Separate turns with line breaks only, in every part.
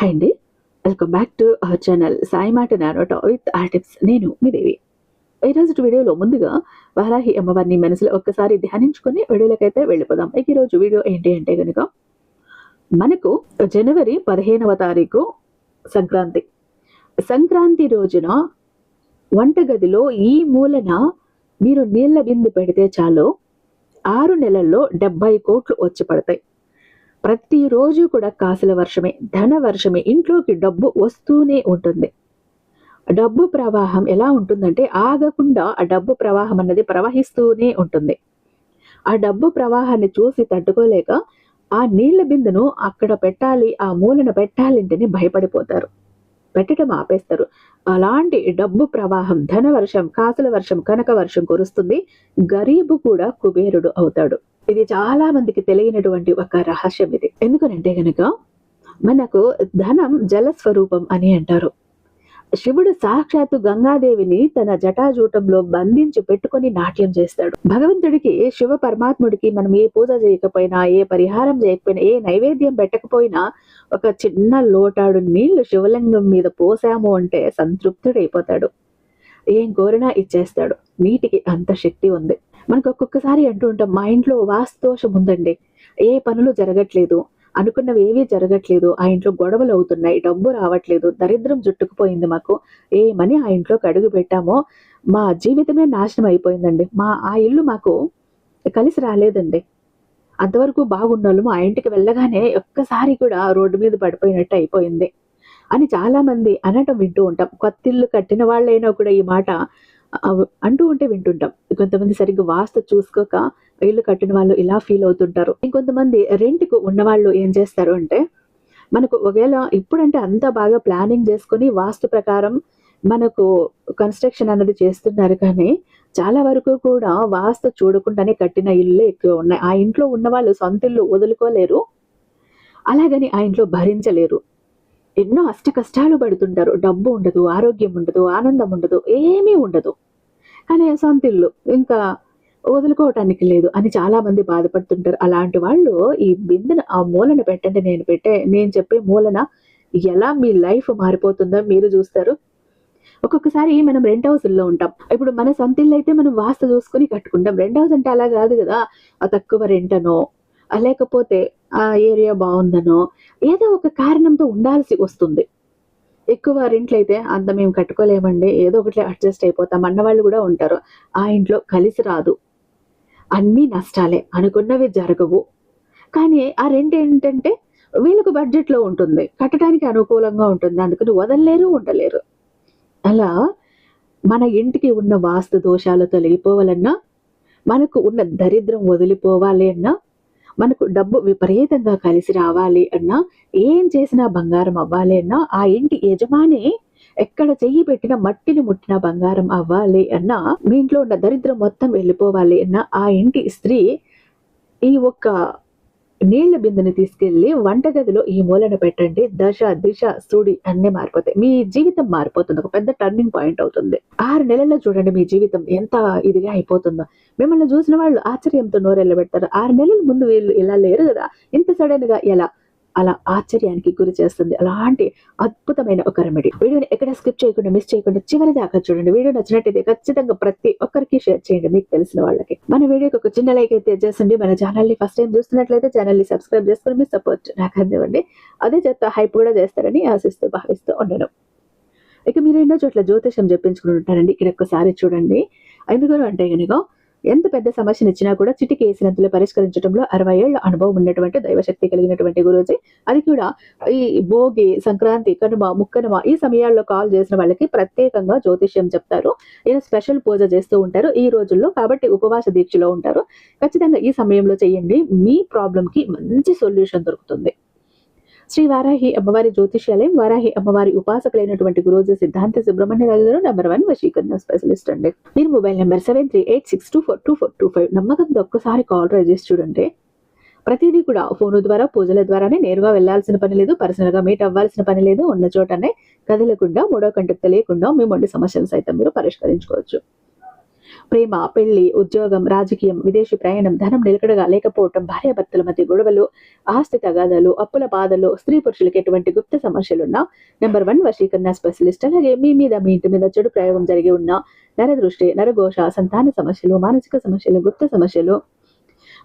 Hi అండి. Welcome back to our channel Sai మాట నానోట విత్ ఆర్టిప్స్ నేను మీ దేవి. ఈరోజు వీడియోలో ముందుగా వారాహి అమ్మవారిని మనసులో ఒక్కసారి ధ్యానించుకొని వీడియోలకైతే వెళ్ళిపోదాం. ఇక ఈరోజు వీడియో ఏంటి అంటే కనుక మనకు జనవరి పదిహేనవ తారీఖు సంక్రాంతి. సంక్రాంతి రోజున వంటగదిలో ఈ మూలన మీరు నీళ్ళ బిందు పెడితే చాలు ఆరు నెలల్లో డెబ్బై కోట్లు వచ్చి పడతాయి. ప్రతిరోజు కూడా కాసుల వర్షమే ధన వర్షమే ఇంట్లోకి డబ్బు వస్తూనే ఉంటుంది. డబ్బు ప్రవాహం ఎలా ఉంటుందంటే ఆగకుండా ఆ డబ్బు ప్రవాహం అన్నది ప్రవహిస్తూనే ఉంటుంది. ఆ డబ్బు ప్రవాహాన్ని చూసి తట్టుకోలేక ఆ నీళ్ళ బిందును అక్కడ పెట్టాలి ఆ మూలన పెట్టాలంటేనే భయపడిపోతారు. పెట్టడం ఆపేస్తారు. అలాంటి డబ్బు ప్రవాహం ధన వర్షం కాసుల వర్షం కనక వర్షం కురుస్తుంది. గరీబు కూడా కుబేరుడు అవుతాడు. ఇది చాలా మందికి తెలియనటువంటి ఒక రహస్యం ఇది. ఎందుకనంటే గనక మనకు ధనం జలస్వరూపం అని అంటారు. శివుడు సాక్షాత్తు గంగాదేవిని తన జటాజూటంలో బంధించి పెట్టుకొని నాట్యం చేస్తాడు. భగవంతుడికి శివ పరమాత్ముడికి మనం ఏ పూజ చేయకపోయినా ఏ పరిహారం చేయకపోయినా ఏ నైవేద్యం పెట్టకపోయినా ఒక చిన్న లోటాడు నీళ్ళు శివలింగం మీద పోసాము అంటే సంతృప్తుడైపోతాడు. ఏం కోరినా ఇచ్చేస్తాడు. నీటికి అంత శక్తి ఉంది. మనకు ఒక్కొక్కసారి అంటూ ఉంటాం మా ఇంట్లో వాస్తోషం ఉందండి. ఏ పనులు జరగట్లేదు అనుకున్నవి ఏవీ జరగట్లేదు ఆ ఇంట్లో గొడవలు అవుతున్నాయి డబ్బు రావట్లేదు దరిద్రం జుట్టుకుపోయింది మాకు ఏమని ఆ ఇంట్లోకి అడుగు పెట్టామో మా జీవితమే నాశనం అయిపోయిందండి. మా ఆ ఇల్లు మాకు కలిసి రాలేదండి. అంతవరకు బాగున్నాళ్ళు ఆ ఇంటికి వెళ్ళగానే ఒక్కసారి కూడా రోడ్డు మీద పడిపోయినట్టు అయిపోయింది. అని చాలామంది అనటం వింటూ ఉంటాం. కొత్త ఇల్లు కట్టిన వాళ్ళైనా కూడా ఈ మాట అంటూ ఉంటే వింటుంటాం. కొంతమంది సరిగ్గా వాస్తు చూసుకోక ఇల్లు కట్టిన వాళ్ళు ఇలా ఫీల్ అవుతుంటారు. ఇంకొంతమంది రెంట్కు ఉన్న వాళ్ళు ఏం చేస్తారు అంటే మనకు ఒకవేళ ఇప్పుడంటే అంత బాగా ప్లానింగ్ చేసుకొని వాస్తు ప్రకారం మనకు కన్స్ట్రక్షన్ అనేది చేస్తున్నారు కానీ చాలా వరకు కూడా వాస్తు చూడకుండానే కట్టిన ఇల్లు ఎక్కువ ఉన్నాయి. ఆ ఇంట్లో ఉన్న వాళ్ళు సొంత ఇల్లు వదులుకోలేరు. అలాగని ఆ ఇంట్లో భరించలేరు. ఎన్నో అష్ట కష్టాలు పడుతుంటారు. డబ్బు ఉండదు ఆరోగ్యం ఉండదు ఆనందం ఉండదు ఏమీ ఉండదు. కానీ ఆ ఇంకా వదులుకోవటానికి లేదు అని చాలా మంది బాధపడుతుంటారు. అలాంటి వాళ్ళు ఈ బిందెను ఆ మూలన పెట్టండి నేను పెట్టే నేను చెప్పే మూలన ఎలా మీ లైఫ్ మారిపోతుందో మీరు చూస్తారు. ఒక్కొక్కసారి మనం రెంట్ హౌస్లో ఉంటాం. ఇప్పుడు మన సొంత అయితే మనం వాస్తు చూసుకొని కట్టుకుంటాం. రెంట్ హౌస్ అంటే అలా కాదు కదా. ఆ తక్కువ రెంట్ అనో లేకపోతే ఆ ఏరియా బాగుందనో ఏదో ఒక కారణంతో ఉండాల్సి వస్తుంది. ఎక్కువ రెంట్లు అయితే అంత మేము కట్టుకోలేమండి. ఏదో ఒకటి అడ్జస్ట్ అయిపోతాం అన్న వాళ్ళు కూడా ఉంటారు. ఆ ఇంట్లో కలిసి రాదు. అన్నీ నష్టాలే అనుకున్నవి జరగవు. కానీ ఆ రెంట్ ఏంటంటే వీళ్ళకు బడ్జెట్లో ఉంటుంది. కట్టడానికి అనుకూలంగా ఉంటుంది. అందుకని వదలలేరు ఉండలేరు. అలా మన ఇంటికి ఉన్న వాస్తు దోషాలు తొలగిపోవాలన్నా మనకు ఉన్న దరిద్రం వదిలిపోవాలి అన్నా మనకు డబ్బు విపరీతంగా కలిసి రావాలి అన్నా ఏం చేసినా బంగారం అవ్వాలి అన్నా ఆ ఇంటి యజమాని ఎక్కడ చెయ్యి పెట్టిన మట్టిని ముట్టిన బంగారం అవ్వాలి అన్నా మీ ఇంట్లో ఉన్న దరిద్రం మొత్తం వెళ్ళిపోవాలి అన్నా ఆ ఇంటి స్త్రీ ఈ ఒక్క నీళ్ళ బిందెని తీసుకెళ్ళి వంటగదిలో ఈ మూలన పెట్టండి. దశ దిశ సుడి అన్నీ మారిపోతాయి. మీ జీవితం మారిపోతుంది. ఒక పెద్ద టర్నింగ్ పాయింట్ అవుతుంది. ఆరు నెలల్లో చూడండి మీ జీవితం ఎంత ఇదిగా అయిపోతుందో. మిమ్మల్ని చూసిన వాళ్ళు ఆశ్చర్యంతో నోరెళ్ళబెడతారు. ఆరు నెలల ముందు వీళ్ళు ఇలా లేరు కదా. ఇంత సడన్గా ఎలా? అలా ఆశ్చర్యానికి గురి చేస్తుంది. అలాంటి అద్భుతమైన ఒక రెమెడీ వీడియోని ఎక్కడ స్కిప్ చేయకుండా మిస్ చేయకుండా చివరి దాకా చూడండి. వీడియో నచ్చినట్టయితే ఖచ్చితంగా ప్రతి ఒక్కరికి షేర్ చేయండి. మీకు తెలిసిన వాళ్ళకి. మన వీడియోకి ఒక చిన్న లైక్ అయితే చేసండి. మన ఛానల్ని ఫస్ట్ టైం చూస్తున్నట్లయితే ఛానల్ని సబ్స్క్రైబ్ చేసుకుని మీ సపోర్ట్ నాకు అందివ్వండి. అదే చెత్త హైప్ కూడా చేస్తారని ఆశిస్తూ భావిస్తూ ఉన్నాను. ఇక మీరు ఎన్నో చోట్ల జ్యోతిషం చెప్పించుకుని ఉంటారండి. ఇక్కడ ఒక్కసారి చూడండి. ఎందుకు అంటే కనుక ఎంత పెద్ద సమస్యను ఇచ్చినా కూడా చిటికి వేసినంతలో పరిష్కరించడంలో అరవై ఏళ్ళ అనుభవం ఉన్నటువంటి దైవశక్తి కలిగినటువంటి గురూజీ. అది కూడా ఈ భోగి సంక్రాంతి కనుమ ముక్కనుమ ఈ సమయాల్లో కాల్ చేసిన వాళ్ళకి ప్రత్యేకంగా జ్యోతిష్యం చెప్తారు. ఈయన స్పెషల్ పూజ చేస్తూ ఉంటారు ఈ రోజుల్లో కాబట్టి ఉపవాస దీక్షలో ఉంటారు. ఖచ్చితంగా ఈ సమయంలో చేయండి. మీ ప్రాబ్లం కి మంచి సొల్యూషన్ దొరుకుతుంది. శ్రీ వారాహి అమ్మవారి జ్యోతిష్యాలయం వారాహి అమ్మవారి ఉపాసకులైనటువంటి గురుజీ సిద్ధాంత సుబ్రహ్మణ్య రాజు గారు నెంబర్ వన్ వశీకరణ స్పెషలిస్ట్ అండి. మీరు mobile number seven three eight six two four two four two five నమ్మకంతో ఒక్కసారి కాల్ ట్రై చేసి చూడండి. ప్రతిదీ కూడా ఫోన్ ద్వారా పూజల ద్వారానే నేరుగా వెళ్ళాల్సిన పని లేదు పర్సనల్గా మీట్ అవ్వాల్సిన పని లేదు ఉన్న చోటనే కదలకుండా మూడో కంటకు తెలియకుండా మీ మొండి సమస్యలు సైతం మీరు పరిష్కరించుకోవచ్చు. ప్రేమ పెళ్ళి ఉద్యోగం రాజకీయం విదేశీ ప్రయాణం ధనం నిలకడగా లేకపోవటం భార్యాభర్తల మధ్య గొడవలు ఆస్తి తగాదాలు అప్పుల బాధలు స్త్రీ పురుషులకు ఎటువంటి గుప్త సమస్యలున్నా నెంబర్ వన్ వశీకరణ స్పెషలిస్ట్ అలాగే మీ మీద మీ ఇంటి మీద చెడు ప్రయోగం జరిగి ఉన్న నరదృష్టి నరఘోష సంతాన సమస్యలు మానసిక సమస్యలు గుప్త సమస్యలు.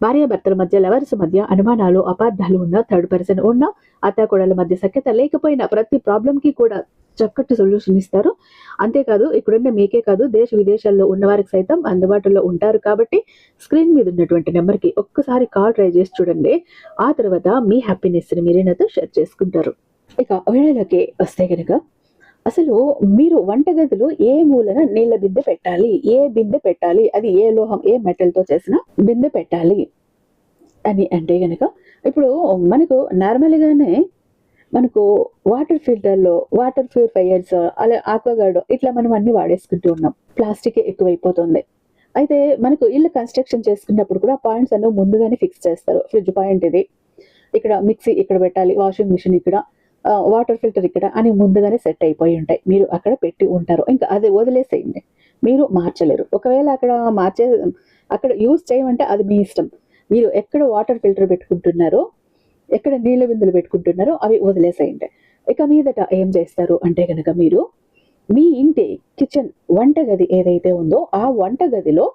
భార్యాభర్తల మధ్య లవర్స్ మధ్య అనుమానాలు అపార్థాలు ఉన్న థర్డ్ పర్సన్ ఉన్న అత్తాకోడల మధ్య సఖ్యత లేకపోయినా ప్రతి ప్రాబ్లం కి కూడా చక్కటి సొల్యూషన్ ఇస్తారు. అంతేకాదు ఇక్కడున్న మీకే కాదు దేశ విదేశాల్లో ఉన్న వారికి సైతం అందుబాటులో ఉంటారు కాబట్టి స్క్రీన్ మీద ఉన్నటువంటి నెంబర్కి ఒక్కసారి కాల్ ట్రై చేసి చూడండి. ఆ తర్వాత మీ హ్యాపీనెస్ని మీరే నాతో షేర్ చేసుకుంటారు. ఇక వీడియోలోకి వస్తే కనుక అసలు మీరు వంటగదిలో ఏ మూలన నీళ్ళ బిందె పెట్టాలి? ఏ బిందె పెట్టాలి? అది ఏ లోహం ఏ మెటల్తో చేసిన బిందె పెట్టాలి? అని అంటే గనక ఇప్పుడు మనకు నార్మల్గానే మనకు వాటర్ ఫిల్టర్లో వాటర్ ప్యూరిఫైయర్స్ అలా ఆక్వాగార్డ్ ఇట్లా మనం అన్ని వాడేసుకుంటూ ఉన్నాం. ప్లాస్టిక్ ఎక్కువైపోతుంది. అయితే మనకు ఇల్లు కన్స్ట్రక్షన్ చేసుకున్నప్పుడు కూడా పాయింట్స్ అన్నీ ముందుగానే ఫిక్స్ చేస్తారు. ఫ్రిడ్జ్ పాయింట్ ఇది. ఇక్కడ మిక్సీ ఇక్కడ పెట్టాలి వాషింగ్ మిషన్ ఇక్కడ వాటర్ ఫిల్టర్ ఇక్కడ అని ముందుగానే సెట్ అయిపోయి ఉంటాయి. మీరు అక్కడ పెట్టి ఉంటారు. ఇంకా అది వదిలేసేయండి. మీరు మార్చలేరు. ఒకవేళ అక్కడ మార్చే అక్కడ యూజ్ చేయమంటే అది మీ ఇష్టం. మీరు ఎక్కడ వాటర్ ఫిల్టర్ పెట్టుకుంటున్నారో ఎక్కడ నీళ్ళ బిందులు పెట్టుకుంటున్నారో అవి వదిలేసేయండి. ఇక మీదట ఏం చేస్తారు అంటే కనుక మీరు మీ ఇంటి కిచెన్ వంటగది ఏదైతే ఉందో ఆ వంటగదిలో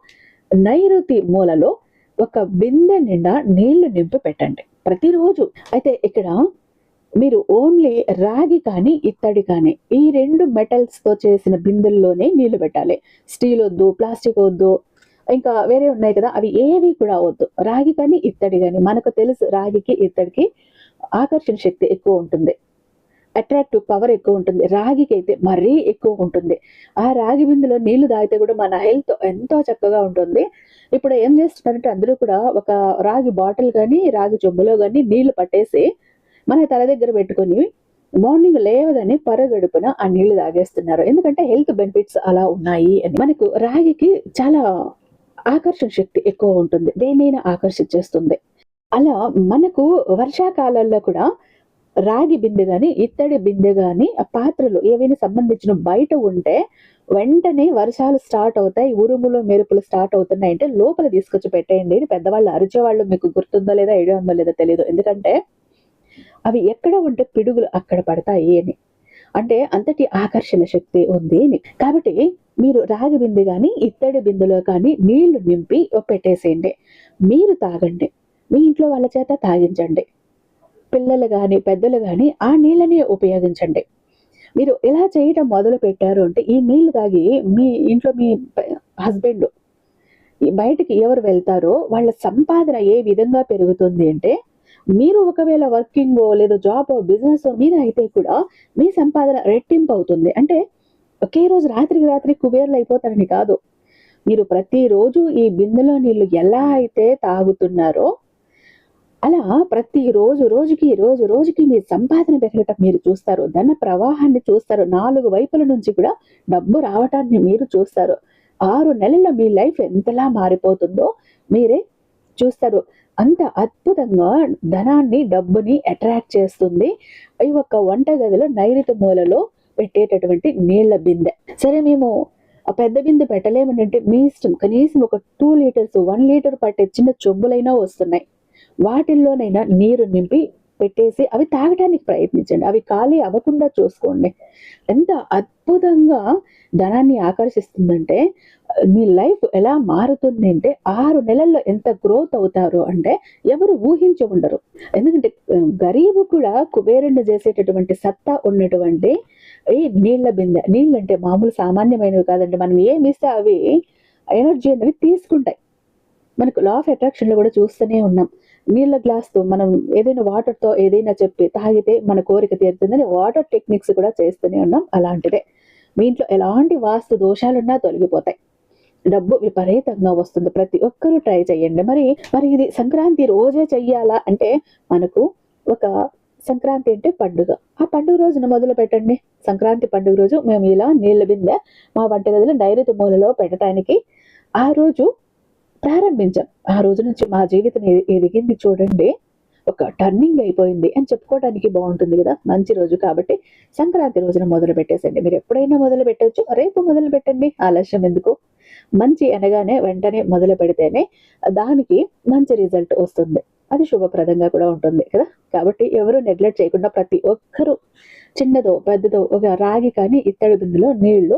నైరుతి మూలలో ఒక బిందె నిండా నీళ్ళు నింపి పెట్టండి. ప్రతిరోజు అయితే ఇక్కడ మీరు ఓన్లీ రాగి కానీ ఇత్తడి కానీ ఈ రెండు మెటల్స్తో చేసిన బిందెల్లోనే నీళ్ళు పెట్టాలి. స్టీల్ వద్దు ప్లాస్టిక్ వద్దు ఇంకా వేరే ఉన్నాయి కదా అవి ఏవి కూడా వద్దు. రాగి కానీ ఇత్తడి కానీ మనకు తెలుసు రాగికి ఇత్తడికి ఆకర్షణ శక్తి ఎక్కువ ఉంటుంది. అట్రాక్టివ్ పవర్ ఎక్కువ ఉంటుంది. రాగికి అయితే మరీ ఎక్కువ ఉంటుంది. ఆ రాగి బిందులో నీళ్ళు తాగితే కూడా మన హెల్త్ ఎంతో చక్కగా ఉంటుంది. ఇప్పుడు ఏం చేస్తున్నారంటే అందరూ కూడా ఒక రాగి బాటిల్ కానీ రాగి చెంబులో కానీ నీళ్ళు పట్టేసి మన తల దగ్గర పెట్టుకొని మార్నింగ్ లేవగానే పరగడుపున ఆ నీళ్ళు తాగేస్తున్నారు. ఎందుకంటే హెల్త్ బెనిఫిట్స్ అలా ఉన్నాయి అని. మనకు రాగికి చాలా ఆకర్షణ శక్తి ఎక్కువ ఉంటుంది. దేన్నైనా ఆకర్షించేస్తుంది. అలా మనకు వర్షాకాలాల్లో కూడా రాగి బిందె కానీ ఇత్తడి బిందె కానీ ఆ పాత్రలు ఏవైనా సంబంధించిన బయట ఉంటే వెంటనే వర్షాలు స్టార్ట్ అవుతాయి ఉరుములు మెరుపులు స్టార్ట్ అవుతున్నాయి అంటే లోపల తీసుకొచ్చి పెట్టేయండి అని పెద్దవాళ్ళు అరిచేవాళ్ళు మీకు గుర్తుందో లేదా ఐడియా ఉందో లేదో తెలియదు ఎందుకంటే అవి ఎక్కడ ఉంటే పిడుగులు అక్కడ పడతాయి అని. అంటే అంతటి ఆకర్షణ శక్తి ఉంది కాబట్టి మీరు రాగి బిందె కానీ ఇత్తడి బిందెలో కానీ నీళ్ళు నింపి పెట్టేసేయండి. మీరు తాగండి. మీ ఇంట్లో వాళ్ళ చేత తాగించండి. పిల్లలు కానీ పెద్దలు కానీ ఆ నీళ్ళని ఉపయోగించండి. మీరు ఎలా చేయటం మొదలు పెట్టారు అంటే ఈ నీళ్ళు తాగి మీ ఇంట్లో మీ హస్బెండ్ బయటికి ఎవరు వెళ్తారో వాళ్ళ సంపాదన ఏ విధంగా పెరుగుతుంది అంటే మీరు ఒకవేళ వర్కింగ్ లేదా జాబ్ బిజినెస్ మీద అయితే కూడా మీ సంపాదన రెట్టింపు అవుతుంది. అంటే ఒకే రోజు రాత్రికి రాత్రి కుబేర్లు అయిపోతారని కాదు. మీరు ప్రతిరోజు ఈ బిందెలో నీళ్ళు ఎలా అయితే తాగుతున్నారో అలా ప్రతి రోజు రోజుకి రోజు రోజుకి మీ సంపాదన పెరగటం మీరు చూస్తారు. ధన ప్రవాహాన్ని చూస్తారు. నాలుగు వైపుల నుంచి కూడా డబ్బు రావటాన్ని మీరు చూస్తారు. ఆరు నెలల్లో మీ లైఫ్ ఎంతలా మారిపోతుందో మీరే చూస్తారు. అంత అద్భుతంగా ధనాన్ని డబ్బుని అట్రాక్ట్ చేస్తుంది ఈ వంట వంటగదిలో నైరుతి మూలలో పెట్టేటటువంటి నీళ్ళ బిందె. సరే మేము ఆ పెద్ద బిందె పెట్టలేమనంటే మీ ఇష్టం. కనీసం ఒక టూ లీటర్స్ వన్ లీటర్ పట్టే చిన్న చెంబులైనా వస్తున్నాయి. వాటిల్లోనైనా నీరు నింపి పెట్టేసి అవి తాగడానికి ప్రయత్నించండి. అవి ఖాళీ అవ్వకుండా చూసుకోండి. ఎంత అద్భుతంగా ధనాన్ని ఆకర్షిస్తుందంటే మీ లైఫ్ ఎలా మారుతుంది అంటే ఆరు నెలల్లో ఎంత గ్రోత్ అవుతారు అంటే ఎవరు ఊహించి ఉండరు. ఎందుకంటే గరీబు కూడా కుబేరుని చేసేటటువంటి సత్తా ఉన్నటువంటి ఈ నీళ్ళ బిందె నీళ్ళు అంటే మామూలు సామాన్యమైనవి కాదండి. మనం ఏమి ఇస్తే అవి ఎనర్జీ అనేవి తీసుకుంటాయి. మనకు లా ఆఫ్ అట్రాక్షన్లో కూడా చూస్తూనే ఉన్నాం. నీళ్ళ గ్లాస్తో మనం ఏదైనా వాటర్తో ఏదైనా చెప్పి తాగితే మన కోరిక తీరుతుందని వాటర్ టెక్నిక్స్ కూడా చేస్తూనే ఉన్నాం అలాంటిదే. మీ ఇంట్లో ఎలాంటి వాస్తు దోషాలున్నా తొలగిపోతాయి. డబ్బు విపరీతంగా వస్తుంది. ప్రతి ఒక్కరూ ట్రై చేయండి. మరి మరి ఇది సంక్రాంతి రోజే చెయ్యాలా? అంటే మనకు ఒక సంక్రాంతి అంటే పండుగ. ఆ పండుగ రోజున మొదలు పెట్టండి. సంక్రాంతి పండుగ రోజు మేము ఇలా నీళ్ళ బిందె మా వంటగదిలో నైరుతి మూలలో పెట్టడానికి ఆ రోజు ప్రారంభించాం. ఆ రోజు నుంచి మా జీవితం ఎదిగింది చూడండి. ఒక టర్నింగ్ అయిపోయింది అని చెప్పుకోవడానికి బాగుంటుంది కదా. మంచి రోజు కాబట్టి సంక్రాంతి రోజున మొదలు పెట్టేసండి మీరు ఎప్పుడైనా మొదలు పెట్టవచ్చు రేపు మొదలు పెట్టండి. ఆలస్యం ఎందుకు? మంచి అనగానే వెంటనే మొదలు పెడితేనే దానికి మంచి రిజల్ట్ వస్తుంది. అది శుభప్రదంగా కూడా ఉంటుంది కదా. కాబట్టి ఎవరు నెగ్లెక్ట్ చేయకుండా ప్రతి ఒక్కరూ చిన్నదో పెద్దదో ఒక రాగి కానీ ఇత్తడి బిందులో నీళ్ళు